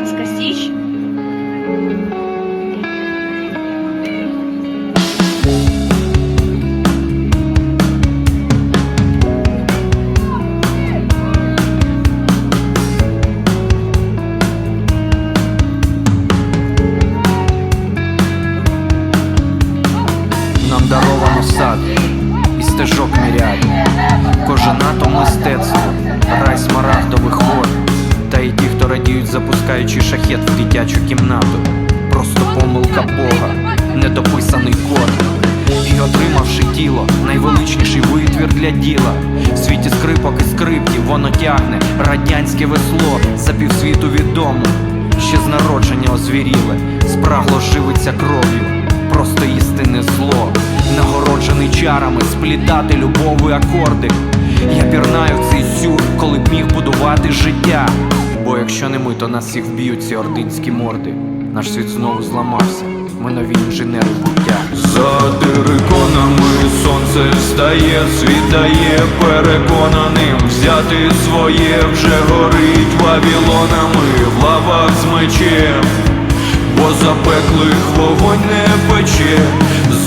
Карпатська Січ. Нам даровано сад и стежок міряд, кожен атом мистецтва. Запускаючи шахет в дитячу кімнату. Просто помилка Бога, недописаний код. І отримавши тіло, найвеличніший витвір для діла. В світі скрипок і скриптів воно тягне радянське весло за півсвіту відомо. Ще з народження озвіріле, спрагло живиться кров'ю, просто істинне зло, чарами, сплітати любові акорди. Я пірнаю в цей сюр, коли б міг будувати життя. Бо якщо не ми, то нас всіх вб'ють ці ординські морди. Наш світ знову зламався. Ми нові інженери буття. За териконами сонце встає, світає переконаним взяти своє вже горить вавілонами в лавах з мечем, бо запеклих вогонь не пече,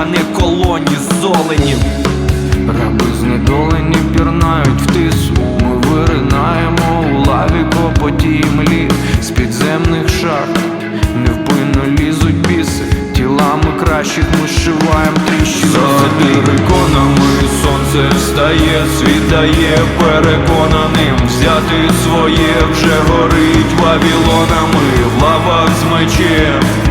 а не колоні золенів. Раби знедолені пірнають в тису. Ми виринаємо у лаві копоті млі з підземних шахт. Невпинно лізуть біси, тілами кращих ми зшиваєм тріщини. За териконами сонце встає, світає переконаним взяти своє вже горить вавілонами в лавах з мечем.